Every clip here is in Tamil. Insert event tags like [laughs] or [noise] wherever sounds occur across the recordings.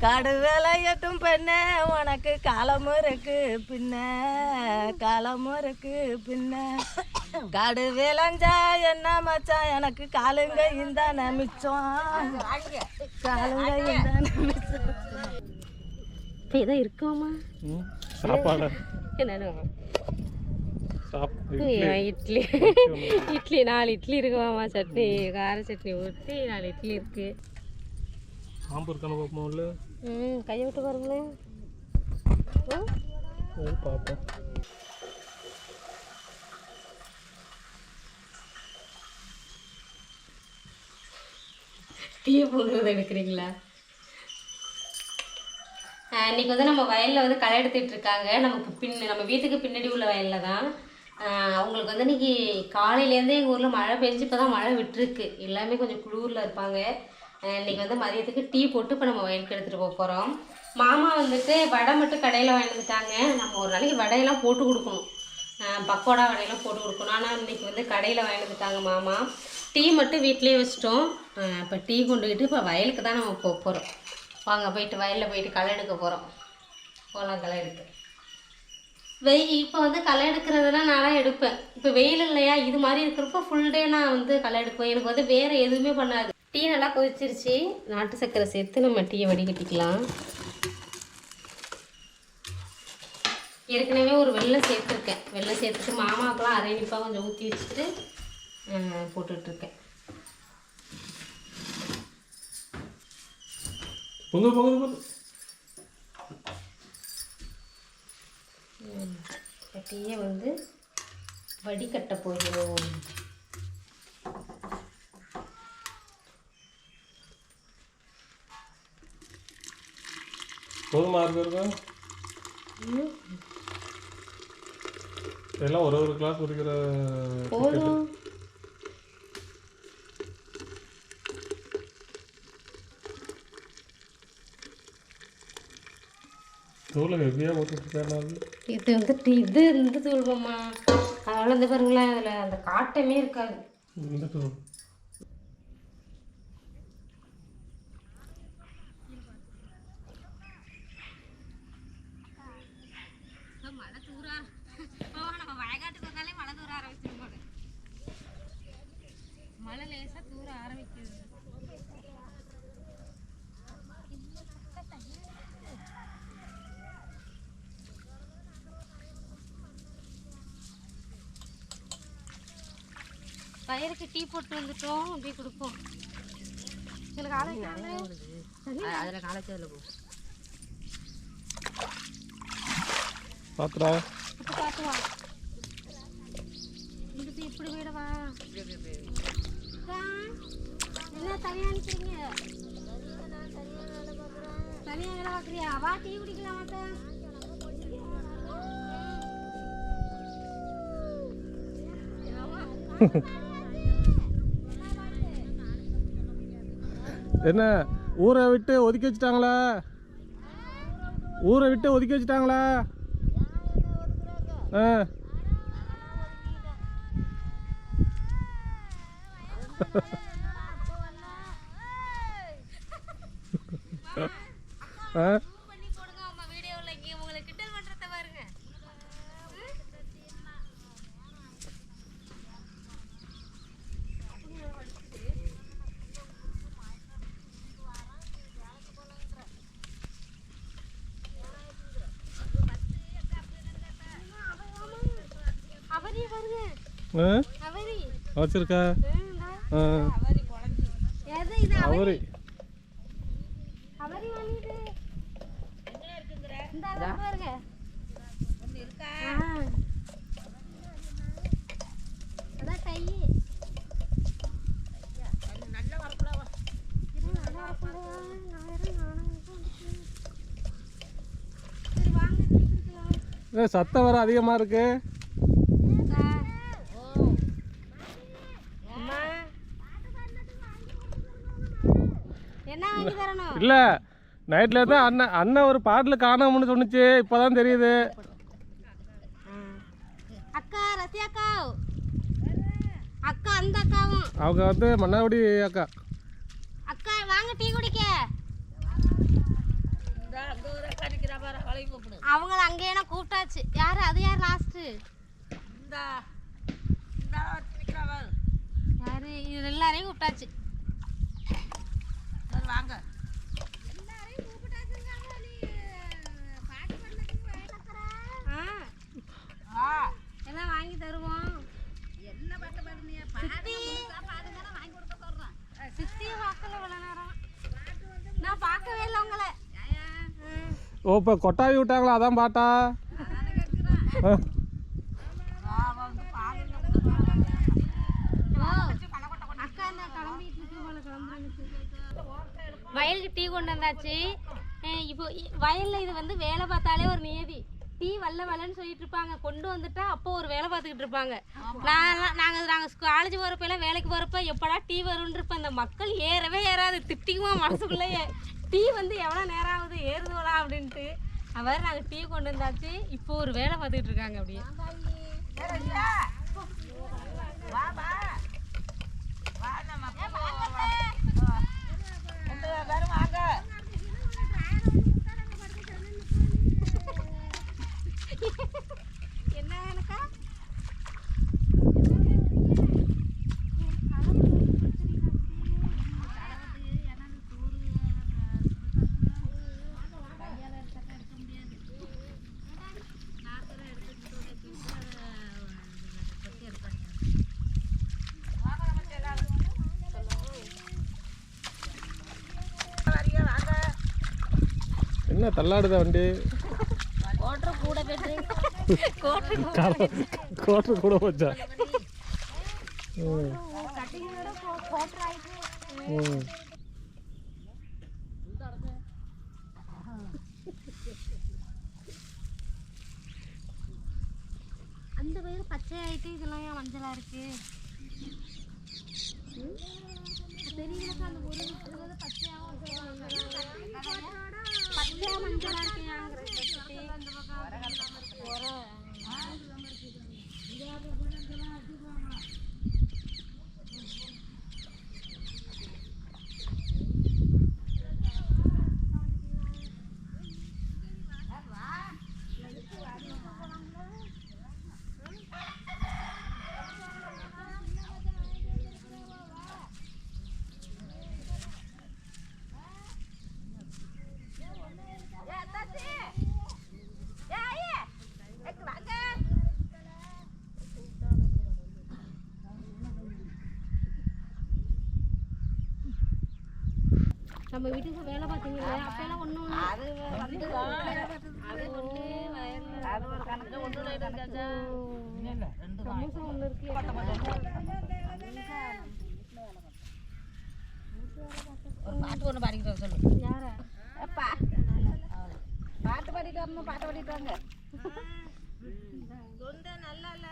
காடு வேலையட்டும் பெண்ணே உனக்கு காலமும் இருக்கு பின்ன காலமும் இருக்கு பின்ன. காடு வேலைஞ்சா என்ன மச்சான் எனக்கு காலுங்க இந்த மிச்சம். காலுங்க இந்த மிச்சம். இப்போ இதான் இருக்குமாம்மா ம், சாப்பாடு. இட்லி. இட்லி. நாலு இட்லி இருக்குமாம்மா சட்னி. கார சட்னி ஊற்றி நாலு இட்லி இருக்கு. பாம்பு இருக்கானு பார்ப்போம் உள்ள? ம் கையை விட்டு பாருங்களேன் பார்ப்போம் டீ போடுறது எடுக்கிறீங்களா? இன்னைக்கு வந்து நம்ம வயலில் வந்து களை எடுத்துகிட்டு இருக்காங்க. நமக்கு பின் நம்ம வீட்டுக்கு பின்னாடி உள்ள வயலில் தான். அவங்களுக்கு வந்து இன்னைக்கு காலையிலேருந்தே எங்கள் ஊரில் மழை பெஞ்சு இப்போ தான் மழை விட்டுருக்கு. எல்லாமே கொஞ்சம் குளூரில் இருப்பாங்க. இன்றைக்கி வந்து மதியத்துக்கு டீ போட்டு இப்போ நம்ம வயலுக்கு எடுத்துகிட்டு போக போகிறோம் மாமா வந்துட்டு வடை மட்டும் கடையில் வாங்கிட்டாங்க வந்துட்டாங்க. நம்ம ஒரு நாளைக்கு வடையெல்லாம் போட்டு கொடுக்கணும். பக்கோடா வடையெல்லாம் போட்டு கொடுக்கணும். ஆனால் இன்னைக்கு வந்து கடையில் வாங்கிட்டு வந்துட்டாங்க மாமா. டீ மட்டும் வீட்லேயே வச்சிட்டோம். இப்போ டீ கொண்டுக்கிட்டு இப்போ வயலுக்கு தான் நம்ம போக போகிறோம் வாங்க போயிட்டு வயலில் போயிட்டு களை எடுக்க போகிறோம் போகலாம் களை எடுக்க. வெய் இப்போ வந்து களை எடுக்கிறதுலாம் நான்லாம் எடுப்பேன். இப்போ வெயில் இல்லையா? இது மாதிரி இருக்கிறப்ப ஃபுல் டே நான் வந்து களை எடுப்பேன். எனக்கு வந்து வேறு எதுவுமே பண்ணாது. டீ நல்லா கொதிச்சிருச்சு. நாட்டு சர்க்கரை சேர்த்து நம்ம டீயை வடிகட்டிக்கலாம். ஏற்கனவே ஒரு வெள்ளம் சேர்த்துருக்கேன். வெள்ளம் சேர்த்துட்டு மாமாக்கெல்லாம் அரை நிப்பாக கொஞ்சம் ஊற்றி வச்சுட்டு போட்டுட்ருக்கேன். பொங்கு பொங்கு பொங்கு இந்த டீயை வந்து வடிகட்ட போகிறோம். போதுமா இருக்கு இருக்கும் எல்லாம் ஒரு ஒரு கிளாஸ் குடிக்கிற போதும். தூளை ஹெவியாக போட்டுட்ருக்கேன் இது வந்து டி- இது இந்த தூள்வம்மா அதனால வந்து பாருங்களேன் அதில் அந்த காட்டமே இருக்காது. இந்த தூள் மழை தூரா நம்ம வயக்காட்டுக்கு வந்தாலே மழை தூர ஆரம்பிச்சிடும் போல. மழை லேசாக தூர ஆரம்பிக்குது. பயிருக்கு டீ போட்டு வந்துட்டோம். அப்படியே கொடுப்போம். அதில் காலேஜ் அதில் போ பாத்துடா இப்போ பார்த்து வா இதுக்கு இப்படி போயிடவா அக்கா, என்ன தனியாக அனுப்புறீங்க தனியாக வேலை பார்க்குறியா வா டீ குடிக்கலாம் பாத்துடா என்ன ஊரை விட்டு ஒதுக்கி வச்சுட்டாங்களா? ஊரை விட்டு ஒதுக்கி வச்சுட்டாங்களா? ஆ ஆ [laughs] பண்ணி போடுங்க அம்மா வீடியோவில் இங்கே உங்களை கிண்டல் பண்ணுறத பாருங்க அவரி பாருங்க ஆ அவரி வச்சிருக்கா ஆ எது இது அவரி அவரி வாங்கிட்டு இந்த அளவு பாருங்க ஆ. அதான் கை நல்லா வரக்கூடாது நான் வேற நானும் சரி வாங்க டீ குடிக்கலாம் ஏ, சத்தம் வர அதிகமாக இருக்கு அம்மா என்ன வாங்கி தரணும் இல்லை நைட்டில் தான் அண்ணன் அண்ணன் ஒரு பாட்டில் காணாமன்னு சொன்னுச்சு இப்போ தான் தெரியுது. அக்கா ரசி அக்கா. அக்கா அந்த அக்காவும். அவங்க வந்து மன்னாவடி அக்கா. அக்கா வாங்க டீ குடிக்க. அவங்கள அங்கேயே நான் கூப்பிட்டாச்சு. யாரு அது யார் லாஸ்ட்டு யாரு? இது எல்லாரையும் கூப்பிட்டாச்சு. ஆ. எல்லாம் வாங்கி தருவோம் சித்தி சித்தியை பார்க்கல இவ்வளோ நேரம் நான் பார்க்கவே இல்லை உங்களை ம். ஓ இப்போ கொட்டாவி விட்டாங்களா? அதான் பாட்டா. வயலுக்கு டீ கொண்டு வந்தாச்சு. இப்போ வயலில் இது வந்து வேலை பார்த்தாலே ஒரு நியதி. டீ வல்ல வல்லன்னு சொல்லிட்டு இருப்பாங்க. கொண்டு வந்துட்டா அப்போ ஒரு வேலை பார்த்துக்கிட்டு இருப்பாங்க. நான் நாங்கள் நாங்கள் காலேஜ் போகிறப்ப எல்லாம் வேலைக்கு போகிறப்ப எப்படா டீ வரும்னு அந்த மக்கள் ஏறவே ஏறாது. திட்டிக்குமா மனசுக்குள்ளேயே. டீ வந்து எவ்வளோ நேரம் ஆகுது? ஏறுதுவலா அப்படின்ட்டு. அவர் நாங்கள் டீ கொண்டு வந்தாச்சு. இப்போ ஒரு வேலை பார்த்துக்கிட்டு இருக்காங்க அப்படியே. என்ன என்ன தள்ளாடுதா வண்டி? கோட்டர் கூட போச்சா? அந்த பயிர் பச்சை ஆயிட்டு இதெல்லாம் ஏன் மஞ்சளா இருக்கு? பெரியவங்களுக்கு அந்த ஒரு வந்து பச்சையாவும் பச்சையா மஞ்சளா இருக்கு நம்ம வீட்டுக்கு வேலை பார்த்தீங்களா அப்பெல்லாம் ஒன்று ஒன்று அது வந்து அது ஒன்று வயல்ல அது ஒரு கணக்கு ஒன்று ரெண்டு சமோசா ஒன்று இருக்கு. ஒரு பாட்டு ஒன்று சொல்லு. யாரா? அப்பா. பாட்டு பாடிட்டு வரணும் பாட்டு பாடிட்டு வாங்க. தொண்டை நல்லா இல்ல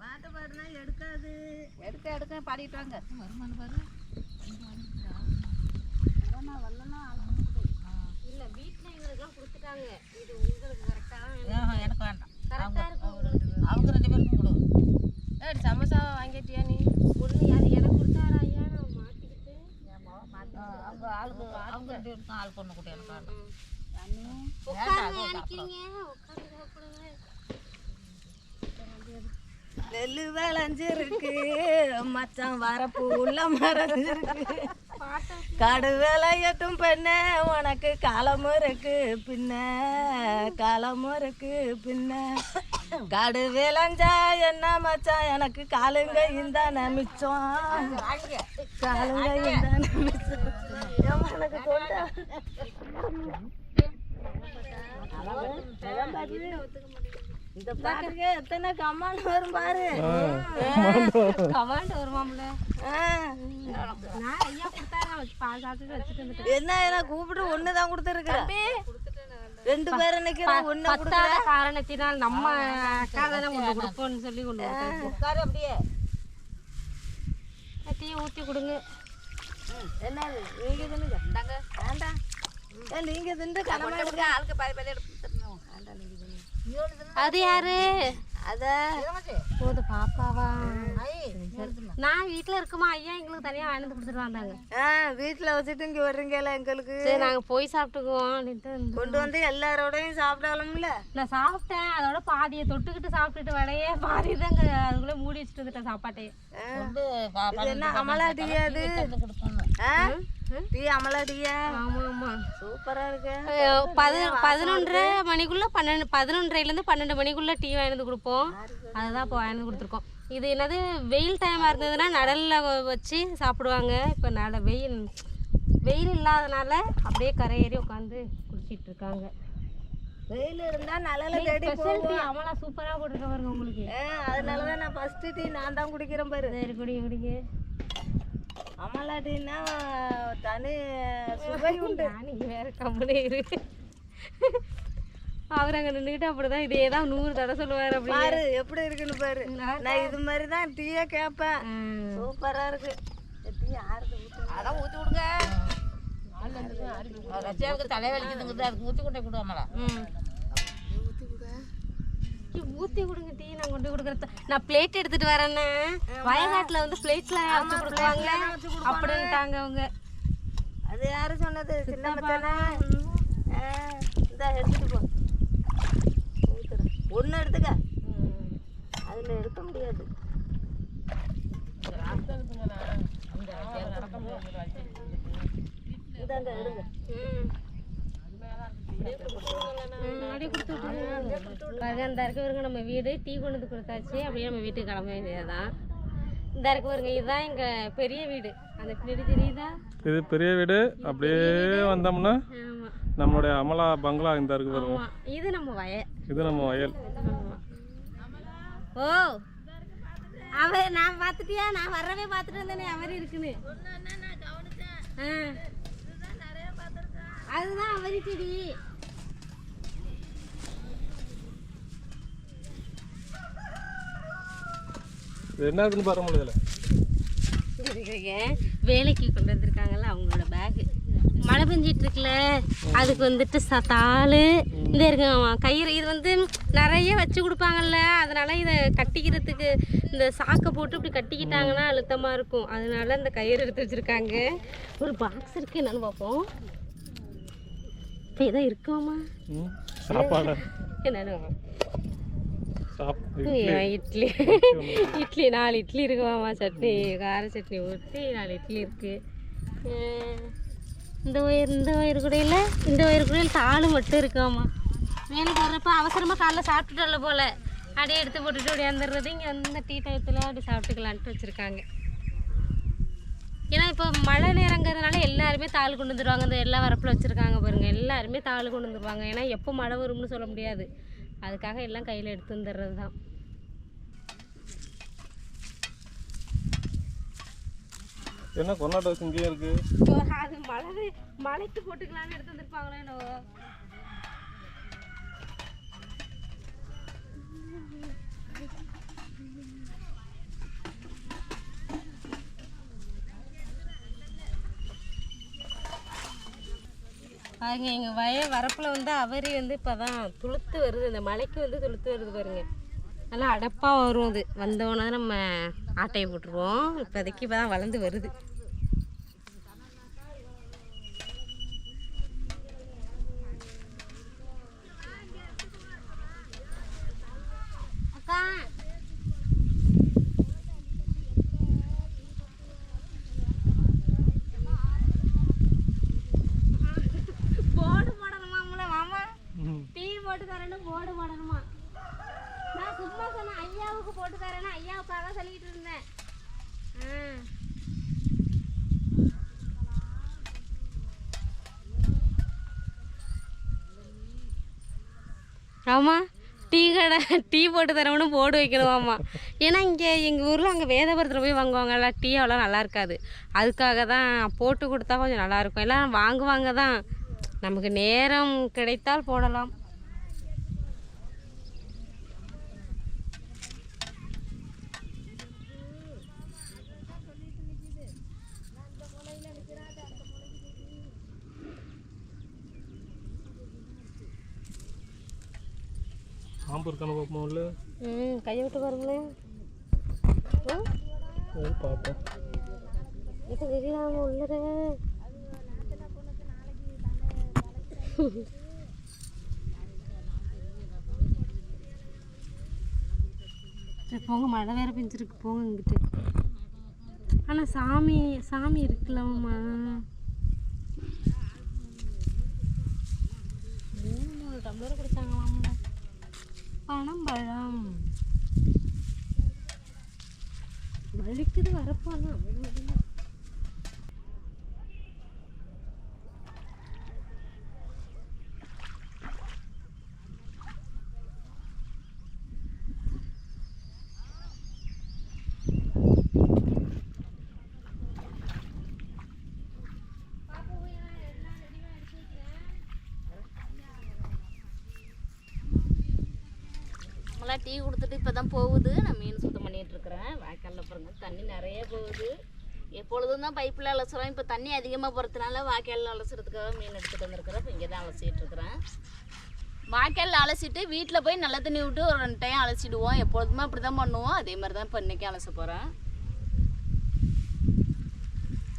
பாட்டு பாடுனா எடுக்காது. எடுக்க எடுக்க பாடிட்டு வாங்க. வருமானம் பாரு இல்லை வீட்டில் எங்களுக்குலாம் கொடுத்துட்டாங்க இது உங்களுக்கு கரெக்டாக எனக்கு வேண்டாம். அவங்க ரெண்டு பேருக்கும் கொடு. ஏடி சமோசா வாங்கிட்டியா நீ? ஒன்று அது எனக்கு கொடுத்தாரா ஐயா? நான் மாற்றிக்கிட்டு அவங்க ஆளுக்கு அவங்க ரெண்டு பேருக்கும் ஆளுக்கு ஒன்று கொடு எனக்கு வேண்டாம். நெல்லு விளைஞ்சிருக்கு. மச்சான் வரப்பு உள்ள மறைஞ்சிருக்கு. காடு விளையட்டும் பெண்ணே உனக்கு காலமும் பின்ன காலமும் பின்ன. காடு விளைஞ்சா என்ன மச்சான் எனக்கு காலுங்க இந்த நமிச்சோம் காலுங்க இந்த மிச்சம். ஏம்மா, எனக்கு தொண்டை. இந்த பாட்டுக்கு எத்தனை கம்மான் வரும் பாரு. கமாண்ட். நான் நான் வந்துட்டேன். என்ன என்ன கூப்பிட்டு ஒன்று தான் கொடுத்துருக்குறேன் ரெண்டு பேரும் நிற்கிறோம் ஒன்று பத்தாத காரணத்தினால் நம்ம அக்கா தானே கொடுப்போம்னு சொல்லி கொண்டு உட்காரு அப்படியே. டீயை ஊற்றி கொடுங்க. என்னது நீங்க தின்னுங்க. வேண்டாம். ஏ நீங்க தின்று எடுக்க ஆளுக்கு பாதி பாதி எடுத்து தரணும் வேண்டாம் நீங்க அது யாரு? அத போது பாப்பாவா? நான் வீட்டில் இருக்கமா? ஐயா எங்களுக்கு தனியாக வாங்கி வந்து கொடுத்துட்டு வந்தாங்க. வீட்டில் வச்சுட்டு இங்கே வர்றீங்களா எங்களுக்கு? சரி நாங்கள் போய் சாப்பிட்டுக்குவோம் அப்படின்ட்டு கொண்டு வந்து எல்லாரோடையும் சாப்பிடாலும்ல? நான் சாப்பிட்டேன். அதோட பாதியை தொட்டுக்கிட்டு சாப்பிட்டுட்டு வடையே பாதி தான் அதுக்குள்ளே மூடி வச்சுட்டு வந்துட்டேன் சாப்பாட்டையே. என்ன அமலா ஆ? டீ அமலா டீயா ஆமாம் ஆமாம் சூப்பரா இருக்கு. பதி பதினொன்றரை மணிக்குள்ளே பன்னெண்டு பதினொன்றரைலேருந்து பன்னெண்டு குள்ள டீ வாங்கி வந்து கொடுப்போம். அதுதான் இப்போ வாங்கி வந்து கொடுத்துருக்கோம். இது என்னது வெயில் டைமாக இருந்ததுன்னா நடலில் வச்சு சாப்பிடுவாங்க. இப்போ நட வெயில் வெயில் இல்லாதனால அப்படியே கரை ஏறி உட்காந்து குடிச்சிட்டு இருக்காங்க. வெயில் இருந்தா நிழல தேடி ஸ்பெஷல் டீ அமலா சூப்பராக போட்டுருக்க பாருங்க உங்களுக்கு. அதனால தான் நான் ஃபர்ஸ்ட் டீ நான் தான் குடிக்கிறேன் பாரு. சரி குடிங்க குடிங்க. அமலா டீனா தனி சுவை [laughs] உண்டு. நானும் வேற கம்பெனி இருக்கு அவர் அங்கே நின்றுக்கிட்டு அப்படிதான் இதே தான் நூறு தடவை சொல்லுவார் அப்படி பாரு எப்படி இருக்குன்னு பாரு. நான் இது மாதிரி தான் டீயே கேட்பேன். ம். சூப்பரா இருக்கு. டீ யாருக்கு ஊத்து அதான் ஊற்றி விடுங்க. தலைவலிக்குதுங்கிறது அதுக்கு ஊற்றி கொண்டே கொடுவாமலா ம். ஊத்தி கொடுங்க டீ நான் கொண்டு கொடுக்குறது. நான் பிளேட் எடுத்துட்டு வரேன்னு வயநாட்டுல வந்து பிளேட்ல வச்சு கொடுப்பாங்க. அப்படின்ட்டாங்க அவங்க. அது யாரு சொன்னது? இந்த எடுத்துட்டு போ. ஒன்று எடுத்துக்க. அதில் எடுக்க முடியாது. இந்தாங்க எடுங்க. ம். அப்படியே கொடுத்து இருக்க வருங்க நம்ம வீடு. டீ கொண்டு வந்து கொடுத்தாச்சு. அப்படியே நம்ம வீட்டுக்கு கிளம்ப வேண்டியதுதான். இந்த இருக்க வருங்க இதுதான் எங்க பெரிய வீடு. அந்த பின்னாடி தெரியுதா? இது பெரிய வீடு. அப்படியே வந்தோம்னா நம்மளுடைய அமலா பங்களா இந்த இருக்கு ஆமா. இது நம்ம வய இது நம்ம வயல். ஓ. அவர் நான் பார்த்துட்டியா? நான் வரவே பார்த்துட்டு வந்தேனே அவர் இருக்குன்னு. ஆ. அதுதான் அவரி செடி. என்ன இருக்குன்னு பாருங்க வேலைக்கு கொண்டு வந்திருக்காங்கல்ல அவங்களோட பேகு மழை பெஞ்சிட்டு இருக்குல்ல அதுக்கு வந்துட்டு ச தாள் இந்த இருக்கு கயிறு இது வந்து நிறைய வச்சு கொடுப்பாங்கல்ல அதனால இதை கட்டிக்கிறதுக்கு இந்த சாக்கை போட்டு இப்படி கட்டிக்கிட்டாங்கன்னா அழுத்தமாக இருக்கும். அதனால இந்த கயிறு எடுத்து வச்சுருக்காங்க. ஒரு பாக்ஸ் இருக்கு என்னன்னு பார்ப்போம். இப்போ இதான் இருக்குமாம்மா ம், சாப்பாடு. இட்லி. இட்லி. நாலு இட்லி இருக்குமாம்மா சட்னி. கார சட்னி ஊற்றி நாலு இட்லி இருக்கு. இந்த ஒயர் இந்த ஒயர் கூடையில் இந்த ஒயர் கூடையில் தாள் மட்டும் இருக்காம்மா. வேலைக்கு வர்றப்ப அவசரமாக காலைல சாப்பிட்டுட்டல போல். அப்படியே எடுத்து போட்டுட்டு அப்படியே இங்கே வந்து டீ டயத்தில் அப்படி சாப்பிட்டுக்கலான்ட்டு வச்சுருக்காங்க. ஏன்னா இப்போ மழை நேரங்கிறதுனால எல்லாருமே தாள் கொண்டு வந்துடுவாங்க இந்த எல்லா வரப்பில் வச்சுருக்காங்க பாருங்கள் எல்லாருமே தாள் கொண்டு வந்துடுவாங்க ஏன்னா எப்போ மழை வரும்னு சொல்ல முடியாது. அதுக்காக எல்லாம் கையில் எடுத்து வந்துடுறது தான் என்ன கொண்டாட்ட வச்சு இங்கேயே இருக்கு? அது மழை மழைக்கு போட்டுக்கலாம்னு எடுத்து வந்திருப்பாங்களோ என்னவோ. பாருங்க எங்கள் வய வரப்பில் வந்து அவரி வந்து இப்போ தான் துளுத்து வருது. இந்த மலைக்கு வந்து துளுத்து வருது பாருங்க. நல்லா அடப்பாக வரும் அது. வந்தோடனே நம்ம ஆட்டையை போட்டுருவோம். இப்போதைக்கு இப்போ தான் வளர்ந்து வருது அக்கா போர்டு போடணுமாம்ல மாமா ம். டீ போட்டு தரேன்னு போர்டு போடணுமா நான் சும்மா சொன்னேன் ஐயாவுக்கு போட்டு தரேன்னு ஐயாவுக்காக சொல்லிட்டு இருந்தேன் ஆ ஆமாம் டீ கடை டீ போட்டு தரவனு போர்டு வைக்கணுமாம்மா ஏன்னா இங்கே எங்கள் ஊரில் அங்கே வேதபுரத்தில் போய் வாங்குவாங்கல்ல டீ அவ்வளோ நல்லா இருக்காது. அதுக்காக தான் போட்டு கொடுத்தா கொஞ்சம் நல்லாயிருக்கும் எல்லாம் வாங்குவாங்க தான் நமக்கு நேரம் கிடைத்தால் போடலாம். பாம்பு இருக்கானு பார்ப்போம் உள்ள ம் கையை விட்டு பாருங்களேன் பார்ப்போம். இப்போ தெரியாம உள்ளத. சரி போங்க மழை வேற பெஞ்சிருக்கு. போங்க இங்கிட்டு. ஆனால் சாமி சாமி இருக்கலாமா மூணு டம்ளர் குடிச்சாங்களாம்ல പണമ്പഴം വഴിക്കത് വരപ്പാണ് வரப்பானா டீ கொடுத்துட்டு இப்போ தான் போகுது. நான் மீன் சுத்தம் பண்ணிகிட்ருக்குறேன் இருக்கிறேன் வாய்க்காலில் பாருங்க தண்ணி நிறைய போகுது. எப்பொழுதும் தான் பைப்பில் அலசுறோம். இப்போ தண்ணி அதிகமாக போகிறதுனால வாய்க்காலில் அலசுறதுக்காக மீன் எடுத்துகிட்டு வந்திருக்கிறேன். இப்போ இங்கே தான் அலசிட்டு இருக்கிறேன் வாய்க்காலில் அலசிட்டு வீட்டில் போய் நல்ல தண்ணி விட்டு ஒரு ரெண்டு டைம் அலசிடுவோம். எப்பொழுதுமே அப்படி தான் பண்ணுவோம். அதே மாதிரி தான் இப்போ இன்றைக்கி அலச போகிறேன்